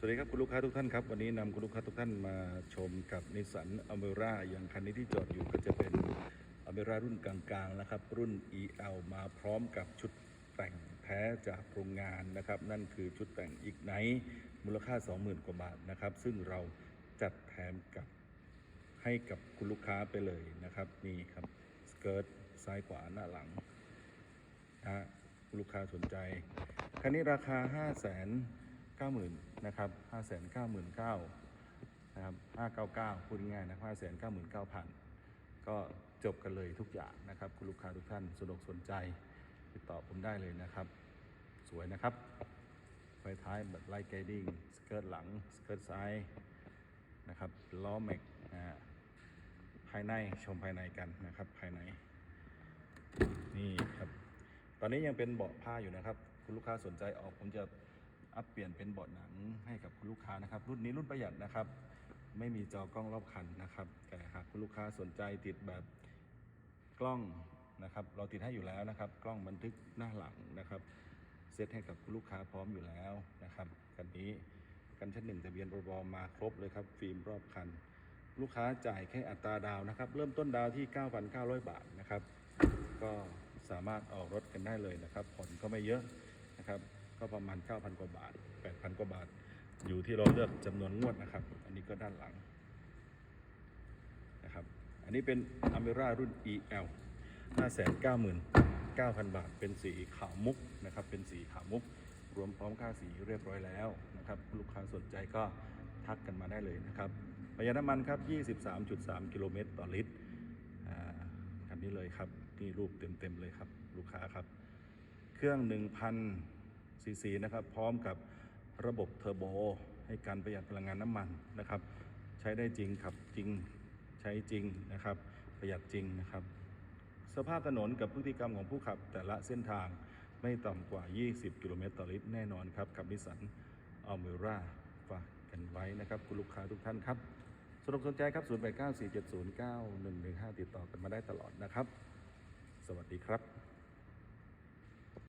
สวัสดีครับคุณลูกค้าทุกท่านครับ วันนี้นำคุณลูกค้าทุกท่านมาชมกับนิสสันอเมร่าอย่างคันนี้ที่จอดอยู่ก็จะเป็นอเมร่ารุ่นกลางๆนะครับ รุ่น EL มาพร้อมกับชุดแต่งแท้จากโรงงานนะครับ นั่นคือชุดแต่งอีกไนมูลค่า 20,000 กว่าบาทนะครับ ซึ่งเราจัดแถมกับให้กับคุณลูกค้าไปเลยนะครับ นี่ครับสเกิร์ตซ้ายขวาหน้าหลังนะคุณลูกค้าสนใจคันนี้ราคา5 9 0 0 0 0นะครับ5 9 9 0 0 0นะครับ599พูดง่ายๆนะ599,000 ก็จบกันเลยทุกอย่างนะครับคุณลูกค้าทุกท่านสนุกสนใจติดต่อผมได้เลยนะครับ สวยนะครับไฟท้ายแบบไลท์ไกดิ้งสเกิร์ตหลังสเกิร์ตซ้ายนะครับล้อแม็กนะฮะภายในชมภายในกันนะครับภายในนี่ครับ ตอนนี้ยังเป็นเบาะผ้าอยู่นะครับ คุณลูกค้าสนใจออกผมจะ อัปเปลี่ยนเป็นเบาะหนังให้กับคุณลูกค้านะครับ รุ่นนี้รุ่นประหยัดนะครับ ไม่มีจอกล้องรอบคันนะครับ แต่หากคุณลูกค้าสนใจติดแบบกล้องนะครับ เราติดให้อยู่แล้วนะครับ กล้องบันทึกหน้าหลังนะครับ เซตให้กับคุณลูกค้าพร้อมอยู่แล้วนะครับคันนี้กันชั้นหนึ่งทะเบียนรบมาครบเลยครับ ฟิล์มรอบคัน ลูกค้าจ่ายแค่อัตราดาวนะครับ เริ่มต้นดาวที่ 9,900 บาทนะครับ ก็สามารถออกรถกันได้เลยนะครับ ผ่อนก็ไม่เยอะนะครับ ก็ประมาณ 9,000 กว่าบาท 8,000 กว่าบาท อยู่ที่เราเลือกจำนวนงวดนะครับ อันนี้ก็ด้านหลังนะครับ อันนี้เป็น a m e r a รุ่น EL 599,000 บาท เป็นสีขาวมุกนะครับ เป็นสีขาวมุก รวมพร้อมค่าสีเรียบร้อยแล้วนะครับ ลูกค้าสนใจก็ทักกันมาได้เลยนะครับประหยัดน้ำมันครับ 23.3 กิโลเมตรต่อลิตรอ่าคันนี้เลยครับ นี่รูปเต็มๆเลยครับ ลูกค้าครับ เครื่อง 1,000 ซีซีนะครับ พร้อมกับระบบเทอร์โบให้การประหยัดพลังงานน้ำมันนะครับ ใช้ได้จริงขับจริงใช้จริงนะครับ ประหยัดจริงนะครับ สภาพถนนกับพฤติกรรมของผู้ขับแต่ละเส้นทางไม่ต่ำกว่า 20 กิโลเมตรต่อลิตรแน่นอนครับกับนิสันอัลเมร่าฝากกันไว้นะครับคุณลูกค้าทุกท่านครับสนอกสนใจครับ 0894709115 ติดต่อกันมาได้ตลอดนะครับ สวัสดีครับ